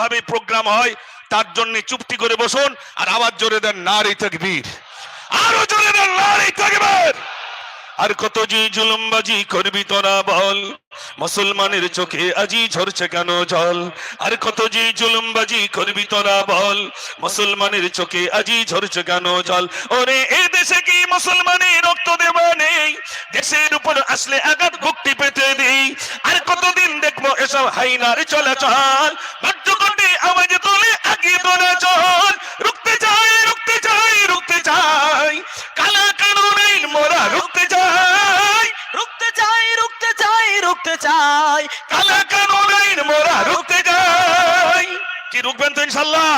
ভাবে প্রোগ্রাম হয়, তার জন্য চুপটি করে বসুন আর আবার জোরে দেন, নারী তকবীর। আরও জোরে দেন, নারী তকবীর। আর কত যে জুলুমবাজি করবি তোরা বল, মুসলমানের চোখে আজি ঝরছে কেন জল? আর কত যে জুলুমবাজি করবি তোরা বল, মুসলমানের চোখে আজি ঝরছে কেন জল? ওরে, এ দেশে কি মুসলমানের রক্ত দেওয়া নেই? দেশের উপর আসলে আঘাত ভক্তি পেতে দেই আর কতদিন দেখব এসব হাইনার চলাচল? আগে তোরা রুখতে চাই রুখতে চাই রুখতে চাই কালা কানুনের মোরা রুখতে চাই রুখতে চাই রুখতে চাই রুখতে চাই কালা কানুনের মোরা রুখতে চাই কি রুখবেন তো ইনশাল্লাহ?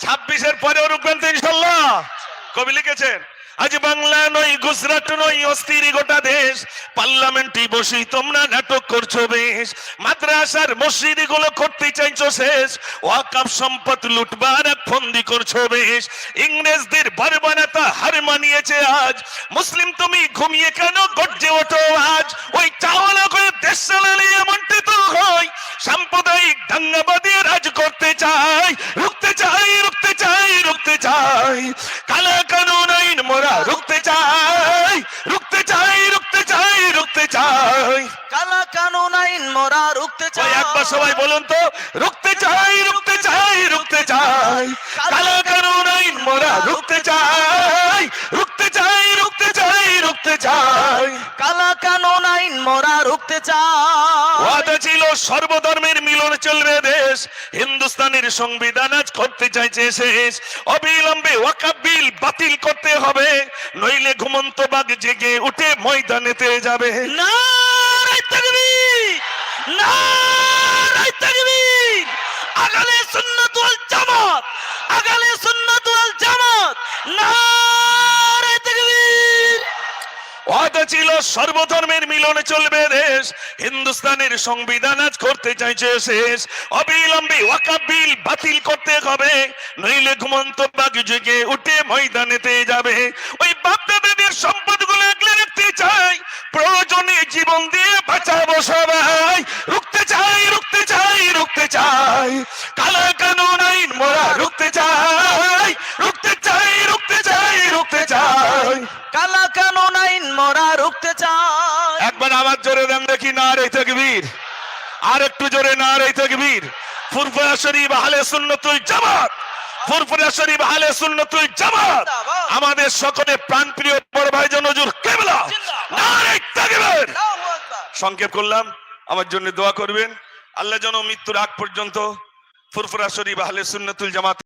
ছাব্বিশের পরেও রুখবেন তো ইনশাল্লাহ? কবি লিখেছেন আজ বাংলা নয়, গুজরাট নয়, অস্থির গোটা দেশ। পার্লামেন্টে বসি তোমরা নাটক করছ বেশ। মাদ্রাসার মসজিদগুলো করতে চাইছো শেষ। ওয়াকাপ সম্পদ লুটবার ফন্দি করছ বেশ। ইংরেজদের বর্বরতা হার মানিয়েছে আজ। মুসলিম তুমি ঘুমিয়ে কেন গর্জে ওঠো আজ? রুখতে চাই রুখতে চাই রুখতে চাই রুখতে চাই। কালা কানুন আইন মোরা রুখতে চাই। একবার সবাই বলুন তো রুখতে চাই রুখতে চাই রুখতে চাই। কালা কানুন আইন মোরা রুখতে চাই রুখতে চাই রুখতে চাই রুখতে চাই। কালা কানুন আইন মোরা রুখতে চাই। ওয়াদা ছিল সর্বধর্মের মিলন চলবে দেশ হিন্দুস্তানের সংবিধান আজ করতে চাইছে শেষ। অবিলম্বে ওয়াকাব বিল বাতিল করতে নইলে ঘুমন্ত বাঘ জেগে উঠে ময়দানেতে যাবে। নারাই তাকবীর নারাই তাকবীর। আগালে সুন্নাত ওয়াল জামাত আগালে সুন্নাত ওয়াল জামাত নারাই তাকবীর। ওয়াদা ছিল সর্বধর্মের মিলনে চলবে দেশ। হিন্দুস্তানের সংবিধান আজ করতে চাইছে শেষ। অবিলম্বে ওয়াকাব বিল বাতিল করতে হবে। নইলে ঘুমন্ত বাঘ জেগে উঠে ময়দানেতে যাবে। ওই জীবন দিয়ে বাঁচাবো সবাই। রুখতে চাই রুখতে চাই রুখতে চাই। কালা কানুন আইন মোরা রুখতে চাই। রুখতে চাই রুখতে চাই রুখতে চাই। কালা কানুন আইন মোরা রুখতে চাই। একবার আবার জোরে দেন দেখি না রে তকবীর। আর একটু জোরে না রে তকবীর। ফুরফুরা শরীফ আহলে সুন্নতুল জামাত। ফুরফুরা শরীফ আহলে সুন্নতুল জামাত। আমাদের সকলে প্রাণপ্রিয় বড় ভাইজান হুজুর কেবলা। না রে সংক্ষেপ করলাম। আমার জন্য দোয়া করবেন। আল্লাহ যেন মৃত্যুর আগ পর্যন্ত ফুরফুরা শরীফ আহলে সুন্নতুল জামাত